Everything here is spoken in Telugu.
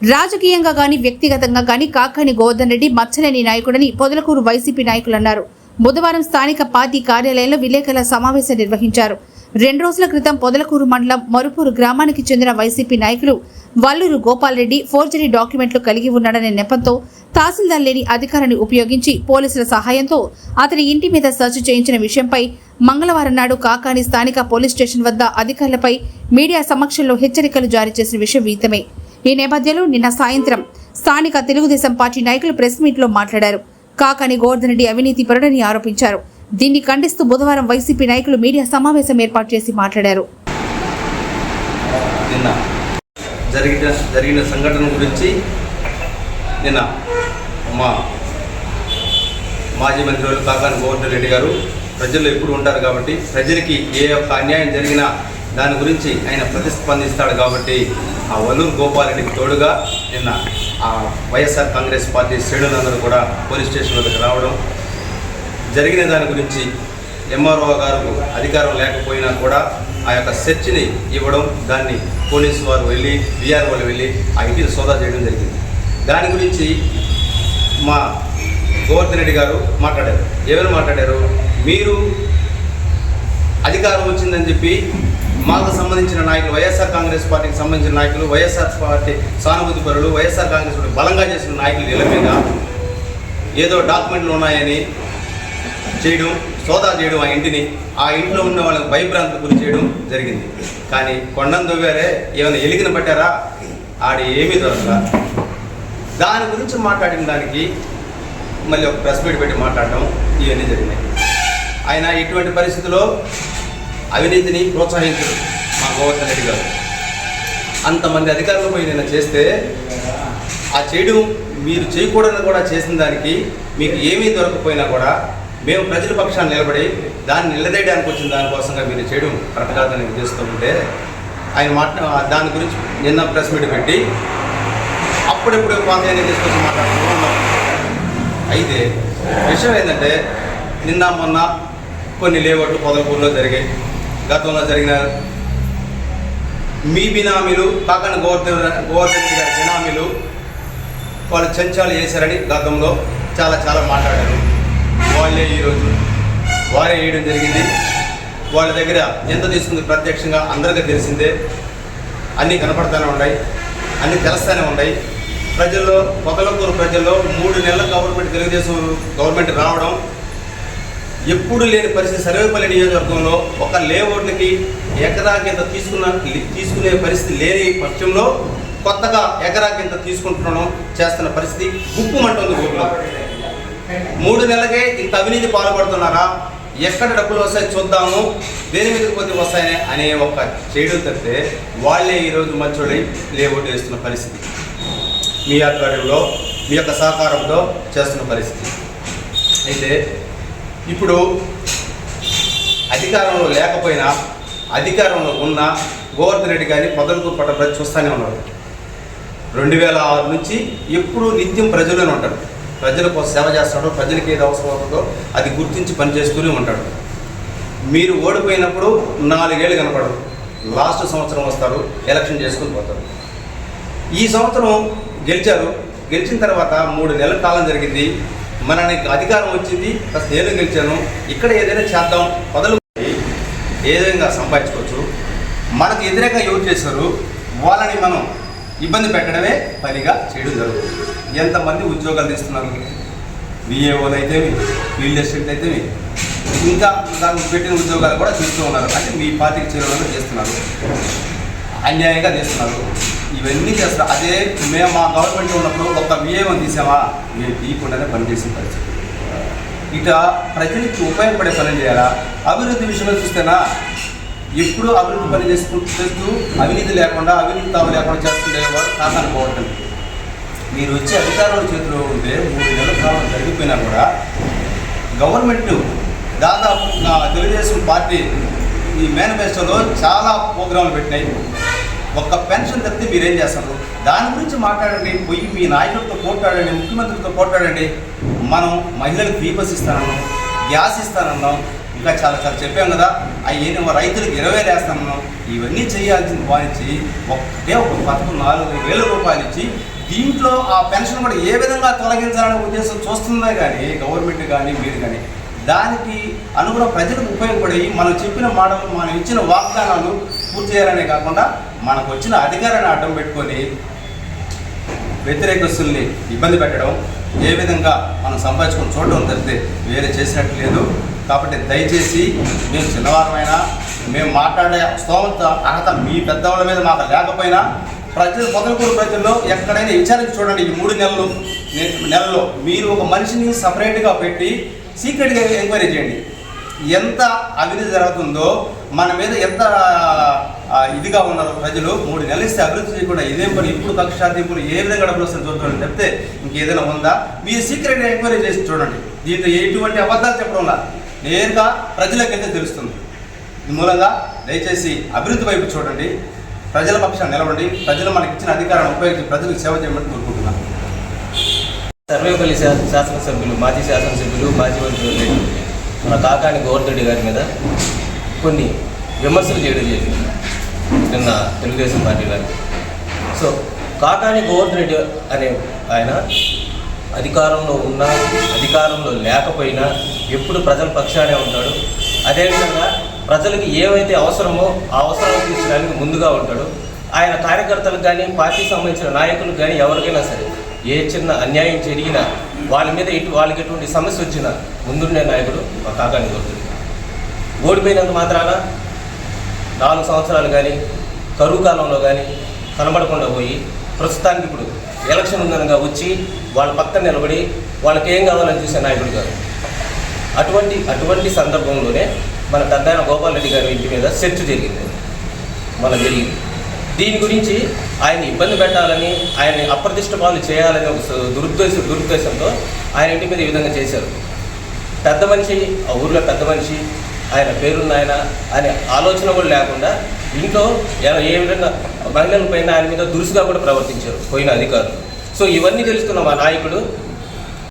రాజకీయంగా గాని వ్యక్తిగతంగా గాని కాకాని గోవర్ధన్ రెడ్డి మచ్చలేని నాయకుడని పొదలకూరు వైసీపీ నాయకులు అన్నారు బుధవారం స్థానిక పార్టీ కార్యాలయంలో విలేకరుల సమావేశం నిర్వహించారు. రెండు రోజుల క్రితం పొదలకూరు మండలం మరుపూరు గ్రామానికి చెందిన వైసీపీ నాయకులు వల్లూరు గోపాల్రెడ్డి ఫోర్జరీ డాక్యుమెంట్లు కలిగి ఉన్నాడనే నెపంతో తహసీల్దార్ లేని అధికారాన్ని ఉపయోగించి పోలీసుల సహాయంతో అతని ఇంటి మీద సెర్చ్ చేయించిన విషయంపై మంగళవారం నాడు కాకాని స్థానిక పోలీస్ స్టేషన్ వద్ద అధికారులపై మీడియా సమక్షంలో హెచ్చరికలు జారీ చేసిన విషయం విదితమే ఈ నేపథ్యంలో నిన్న సాయంత్రం స్థానిక తెలుగుదేశం పార్టీ నాయకులు ప్రెస్ మీట్లో మాట్లాడారు. కాకాని గోవర్ధన్ రెడ్డి అవినీతి పరుడని ఆరోపించారు. దీన్ని ఖండిస్తూ బుధవారం వైసీపీ నాయకులు మీడియా సమావేశం ఏర్పాటు చేసి మాట్లాడారు. నిన్న జరిగిన జరిగిన సంఘటన గురించి నిన్న మా మాజీ మంత్రులు కాకాని గోవర్ధన్ రెడ్డి గారు ప్రజల్లో ఎప్పుడు ఉంటారు కాబట్టి ప్రజలకి ఏ యొక్క అన్యాయం జరిగినా దాని గురించి ఆయన ప్రతిస్పందిస్తాడు కాబట్టి ఆ వల్లూరు గోపాలరెడ్డికి తోడుగా నిన్న ఆ వైఎస్ఆర్ కాంగ్రెస్ పార్టీ శ్రేణులందరూ కూడా పోలీస్ స్టేషన్ వద్దకు రావడం జరిగిన దాని గురించి ఎంఆర్ఓ గారు అధికారం లేకపోయినా కూడా ఆ యొక్క సెర్చ్ని ఇవ్వడం దాన్ని పోలీసు వారు వెళ్ళి విఆర్ఓలు వెళ్ళి ఆ ఇంటిని సోదా చేయడం జరిగింది. దాని గురించి మా గోవర్ధన్ రెడ్డి గారు మాట్లాడారు. ఎవరు మాట్లాడారు? మీరు అధికారం వచ్చిందని చెప్పి మాకు సంబంధించిన నాయకులు వైఎస్ఆర్ కాంగ్రెస్ పార్టీకి సంబంధించిన నాయకులు వైఎస్ఆర్ పార్టీ సానుభూతి పరులు వైఎస్ఆర్ కాంగ్రెస్ పార్టీ బలంగా చేసిన నాయకులు వీళ్ళ మీద ఏదో డాక్యుమెంట్లు ఉన్నాయని చేయడం సోదా చేయడం ఆ ఇంటిని ఆ ఇంట్లో ఉన్న వాళ్ళకి భయభ్రాంతి గురి చేయడం జరిగింది. కానీ కొండం దొవ్వారే ఏమైనా ఎలిగిన పట్టారా? ఆడ ఏమీ దొరక దాని గురించి మాట్లాడిన దానికి మళ్ళీ ఒక ప్రెస్ మీట్ పెట్టి మాట్లాడడం ఇవన్నీ జరిగినాయి. ఆయన ఇటువంటి పరిస్థితుల్లో అవినీతిని ప్రోత్సహించరు మా గోవర్ధన్ రెడ్డి గారు. అంతమంది అధికారులు పోయి నిన్న చేస్తే ఆ చేయడం మీరు చేయకూడదని కూడా చేసిన దానికి మీకు ఏమీ దొరకకపోయినా కూడా మేము ప్రజల పక్షాన్ని నిలబడి దాన్ని నిలదీయడానికి వచ్చిన దానికోసంగా మీరు చేయడం కరెక్ట్ కాదని ఉంటే ఆయన మాట దాని గురించి నిన్న ప్రెస్ మీట్ పెట్టి అప్పుడెప్పుడు పాతయాన్ని తీసుకొచ్చి మాట్లాడుతున్నాం అయితే విషయం ఏంటంటే నిన్న మొన్న కొన్ని లేవట్లు పొదలపూర్లో జరిగాయి. గతంలో జరిగిన మీ బినామీలు కాకన గోవర్ధన్ గోవర్ధన్ గారి బినామీలు వాళ్ళు చెంచాలు చేశారని గతంలో చాలా చాలా మాట్లాడారు. వాళ్ళే ఈరోజు వారే వేయడం జరిగింది. వాళ్ళ దగ్గర ఎంత తీసుకుంది ప్రత్యక్షంగా అందరికీ తెలిసిందే. అన్నీ కనపడతానే ఉన్నాయి. అన్నీ తెలుస్తూనే ఉన్నాయి. ప్రజల్లో పొదలకూరు ప్రజల్లో మూడు నెలల గవర్నమెంట్ తెలుగుదేశం గవర్నమెంట్ రావడం ఎప్పుడు లేని పరిస్థితి సర్వేపల్లి నియోజకవర్గంలో ఒక లేఅవుట్కి ఎకరా కింద తీసుకున్న తీసుకునే పరిస్థితి లేని పక్షంలో కొత్తగా ఎకరా కింద తీసుకుంటున్నాం చేస్తున్న పరిస్థితి గుప్పుమంటుంది ఊర్లో. మూడు నెలలకే ఇంత అవినీతి పాల్పడుతున్నారా? ఎక్కడ డబ్బులు వస్తాయి చూద్దాము. దేని మీద కొద్ది వస్తాయని అనే ఒక చేయడం తప్పితే వాళ్ళే ఈరోజు మంచోడి లేఅవుట్ వేస్తున్న పరిస్థితి. మీ ఆధ్వర్యంలో మీ యొక్క సహకారంతో చేస్తున్న పరిస్థితి. అయితే ఇప్పుడు అధికారంలో లేకపోయినా అధికారంలో ఉన్న గోవర్ధన్ రెడ్డి గారిని పొదలకు పట్ట ప్రజలు చూస్తూనే ఉన్నారు రెండు వేల ఆరు నుంచి ఎప్పుడూ నిత్యం ప్రజల్లోనే ఉంటాడు. ప్రజల కోసం సేవ చేస్తాడు ప్రజలకి ఏది అవసరం అవుతుందో అది గుర్తించి పనిచేస్తూనే ఉంటాడు. మీరు ఓడిపోయినప్పుడు నాలుగేళ్ళు కనపడరు. లాస్ట్ సంవత్సరం వస్తారు ఎలక్షన్ చేసుకుని పోతారు. ఈ సంవత్సరం గెలిచారు. గెలిచిన తర్వాత మూడు నెలల కాలం జరిగింది. మనకి అధికారం వచ్చింది ఫస్ట్ నేను గెలిచాను. ఇక్కడ ఏదైనా చేద్దాం పదలు ఏ విధంగా సంపాదించుకోవచ్చు? మనకు వ్యతిరేకంగా ఎవరు చేశారు? వాళ్ళని మనం ఇబ్బంది పెట్టడమే పనిగా చేయడం జరుగుతుంది. ఎంతమంది ఉద్యోగాలు తీస్తున్నారు? విఏఓలు అయితే ఫీల్డ్ అసిస్టెంట్ అయితే ఇంకా దానికి పెట్టిన ఉద్యోగాలు కూడా తీస్తూ ఉన్నారు. అంటే మీ పార్టీకి చేరువలో చేస్తున్నారు. అన్యాయంగా చేస్తున్నారు. ఇవన్నీ చేస్తారు అదే మేము మా గవర్నమెంట్ ఉన్నప్పుడు ఒక విఏఓ తీసామా? మేము తీయకుండానే పనిచేసిన పరిస్థితి. ఇట ప్రజలకు ఉపయోగపడే పని చేయాలా? అభివృద్ధి విషయంలో చూస్తేనా? ఎప్పుడు అభివృద్ధి పని చేసుకుంటూ అవినీతి లేకుండా అవినీతి తావు లేకుండా చేస్తుండేవారు కాకనుకోవట్లేదు మీరు వచ్చే అధికారుల చేతిలో ఉంటే మూడు నెలల కాలం జరిగిపోయినా కూడా గవర్నమెంట్ దాదాపు నా తెలుగుదేశం పార్టీ ఈ మేనిఫెస్టోలో చాలా ప్రోగ్రాంలు పెట్టినాయి. ఒక్క పెన్షన్ తప్పితే మీరేం చేస్తారు? దాని గురించి మాట్లాడండి పోయి మీ నాయకులతో పోట్లాడండి ముఖ్యమంత్రితో పోట్లాడండి. మనం మహిళలకు దీపస్ ఇస్తానన్నాం గ్యాస్ ఇస్తానన్నాం ఇంకా చాలా చాలా చెప్పాం కదా అవి రైతులకు ఇరవై వేస్తానన్నాం. ఇవన్నీ చేయాల్సింది వారించి ఒక్కటే ఒక పదకొండు నాలుగు వేల రూపాయలు ఇచ్చి దీంట్లో ఆ పెన్షన్ కూడా ఏ విధంగా తొలగించాలనే ఉద్దేశం చూస్తుందే కానీ గవర్నమెంట్ కానీ మీరు కానీ దానికి అనుగుణ ప్రజలకు ఉపయోగపడి మనం చెప్పిన మాటలు మనం ఇచ్చిన వాగ్దానాలు పూర్తి చేయాలనే కాకుండా మనకు వచ్చిన అధికారాన్ని అడ్డం పెట్టుకొని వ్యతిరేకస్తుల్ని ఇబ్బంది పెట్టడం ఏ విధంగా మనం సంపాదించుకొని చూడడం తప్పితే వేరే చేసినట్టు లేదు. కాబట్టి దయచేసి మేము చిన్నవారమైనా మేము మాట్లాడే స్తోమత అర్హత మీ పెద్దవాళ్ళ మీద మాకు లేకపోయినా ప్రజలు పొదలకూరు ప్రజల్లో ఎక్కడైనా విచారించి చూడండి ఈ మూడు నెలలు నెలలో మీరు ఒక మనిషిని సపరేట్గా పెట్టి సీక్రెట్గా ఎంక్వైరీ చేయండి. ఎంత అవినీతి జరుగుతుందో మన మీద ఎంత ఇదిగా ఉన్నారు ప్రజలు మూడు నెలలు ఇస్తే అభివృద్ధి చేయకుండా ఇదేం పని ఇప్పుడు కక్ష సాధింపులు ఏ విధంగా డబ్బులు వస్తాయని చూద్దామని చెప్తే ఇంకేదైనా ఉందా? మీరు సీక్రెట్ ఎంక్వైరీ చేసి చూడండి. దీంట్లో ఎటువంటి అబద్ధాలు చెప్పడం వల్ల నేరుగా ప్రజలకైతే తెలుస్తుంది. ఈ మూలంగా దయచేసి అభివృద్ధి వైపు చూడండి. ప్రజల పక్షాన్ని నిలవండి. ప్రజలు మనకి ఇచ్చిన అధికారాన్ని ఉపయోగించి ప్రజలకు సేవ చేయమని కోరుకుంటున్నాను. సర్వేపల్లి శాసనసభ్యులు మాజీ శాసనసభ్యులు మాజీ మంత్రి మన కాకాని గోవర్ధరెడ్డి గారి మీద కొన్ని విమర్శలు చేయడం జరిగింది నిన్న తెలుగుదేశం పార్టీ గారు సో కాకాని గోవర్ధరెడ్డి అనే ఆయన అధికారంలో ఉన్నా అధికారంలో లేకపోయినా ఎప్పుడు ప్రజల పక్షానే ఉంటాడు. అదేవిధంగా ప్రజలకు ఏవైతే అవసరమో ఆ అవసరాలు తీర్చడానికి ముందుగా ఉంటాడు. ఆయన కార్యకర్తలకు కానీ పార్టీకి సంబంధించిన నాయకులకు కానీ ఎవరికైనా సరే ఏ చిన్న అన్యాయం జరిగినా వాళ్ళ మీద ఎటు వాళ్ళకి ఎటువంటి సమస్య వచ్చినా ముందుండే నాయకుడు మా కాకాని దొరుకుతుంది ఓడిపోయినంత మాత్రాన నాలుగు సంవత్సరాలు కానీ కరువు కాలంలో కానీ కనబడకుండా పోయి ప్రస్తుతానికి ఇప్పుడు ఎలక్షన్ ఉందనగా వచ్చి వాళ్ళ పక్కన నిలబడి వాళ్ళకి ఏం కావాలని చూసే నాయకుడు గారు. అటువంటి అటువంటి సందర్భంలోనే మన పెద్దాయన గోపాల్ రెడ్డి గారి ఇంటి మీద సెర్చ్ జరిగింది. మన జరిగింది. దీని గురించి ఆయన ఇబ్బంది పెట్టాలని ఆయన అప్రతిష్ట పాలు చేయాలని ఒక దురుద్దేశ దురుద్దేశంతో ఆయన ఇంటి మీద ఈ విధంగా చేశారు. పెద్ద మనిషి ఆ ఊర్లో పెద్ద మనిషి ఆయన పేరున్న ఆయన అనే ఆలోచన కూడా లేకుండా ఇంట్లో ఏ విధంగా మహిళల పైన ఆయన మీద దురుసుగా కూడా ప్రవర్తించారు పోయిన అధికారులు. సో ఇవన్నీ తెలుసుకున్న మా నాయకుడు